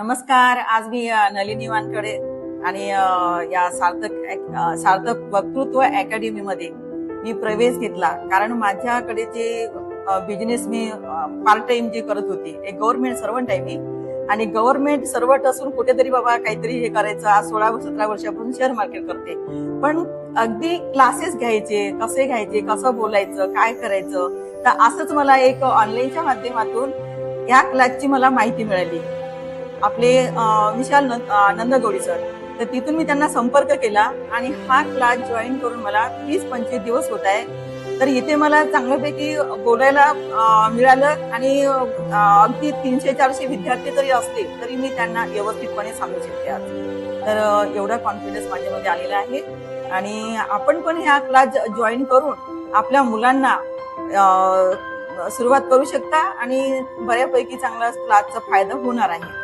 नमस्कार आज मी नलिनी वानकडे आणि या सार्थक सार्थक वक्तृत्व अकॅडमी मध्ये मी प्रवेश घेतला. कारण माझ्याकडे जे बिझनेस मी पार्ट टाइम जे करत होती एक गव्हर्नमेंट सर्वंट आहे मी. आणि गव्हर्नमेंट सर्वंट असून कुठेतरी बाबा काहीतरी हे करायचं आज सोळा सतरा वर्षापासून शेअर मार्केट करते. पण अगदी क्लासेस घ्यायचे कसे घ्यायचे कसं बोलायचं काय करायचं तर असंच मला एक ऑनलाईनच्या माध्यमातून या क्लासची मला माहिती मिळाली. आपले विशाल नं- नंदगौडी सर. तर तिथून मी त्यांना संपर्क केला आणि हा क्लास जॉईन करून मला वीस पंचवीस दिवस होत आहे. तर इथे मला चांगल्यापैकी बोलायला मिळालं आणि अगदी तीनशे चारशे विद्यार्थी जरी असतील तरी मी त्यांना व्यवस्थितपणे सांगू शकते आज. तर एवढा कॉन्फिडन्स माझ्यामध्ये आलेला आहे. आणि आपण पण ह्या क्लास जॉईन करून आपल्या मुलांना सुरुवात करू शकता आणि बऱ्यापैकी चांगला क्लासचा फायदा होणार आहे.